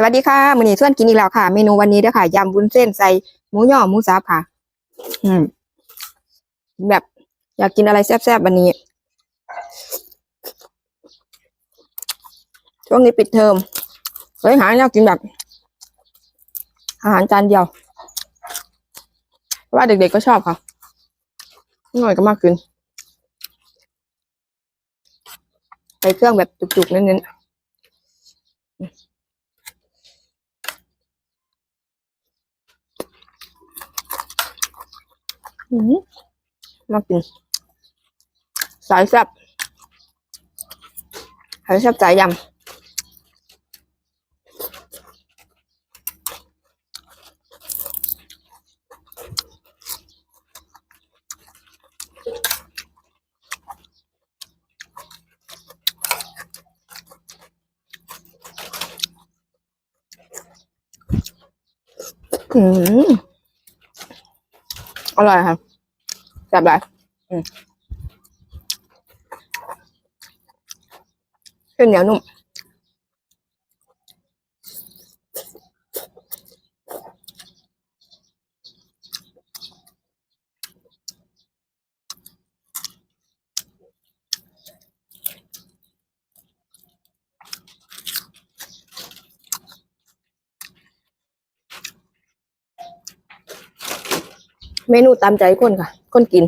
สวัสดีค่ะมื้อนี้ส่วนกินอีกแล้วค่ะ เมนูวันนี้เด้อค่ะยำวุ้นเส้นใส่หมูย่อหมูสับค่ะ อืม แบบอยากกินอะไรแซ่บๆวันนี้ ช่วงนี้ปิดเทอมเลยหาอยากกินแบบ อาหารจานเดียวเพราะว่าเด็กๆก็ชอบค่ะหน่อยก็มากขึ้นใส่เครื่องแบบจุกๆเน้นๆ อืม น่ากินสายแซ่บสายแซ่บสายยำอืม อร่อยค่ะแซ่บหลายอืมเส้นเหนียวนุ่ม เมนูตามใจคนค่ะ คนกิน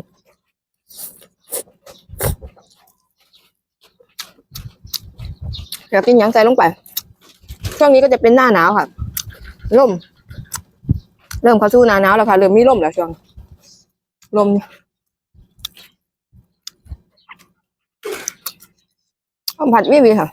อยากกินยังใส่ลงไป ช่วงนี้ก็จะเป็นหน้าหนาวค่ะร่ม เริ่มเข้าสู่หน้าหนาวแล้วค่ะ เริ่มมีร่มแล้วช่วงลมข้าวผัดวิวีค่ะ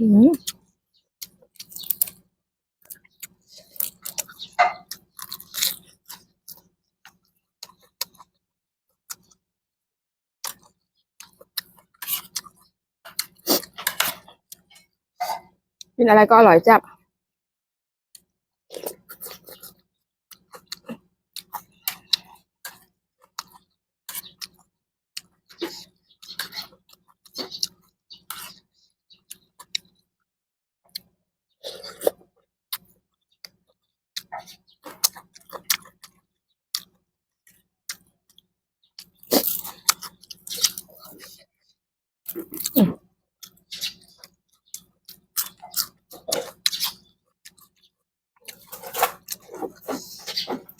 กินอะไรก็อร่อยจับ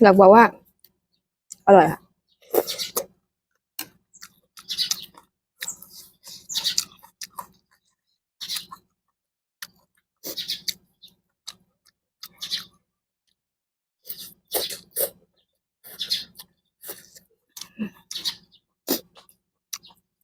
อยากบอกว่า อร่อยค่ะ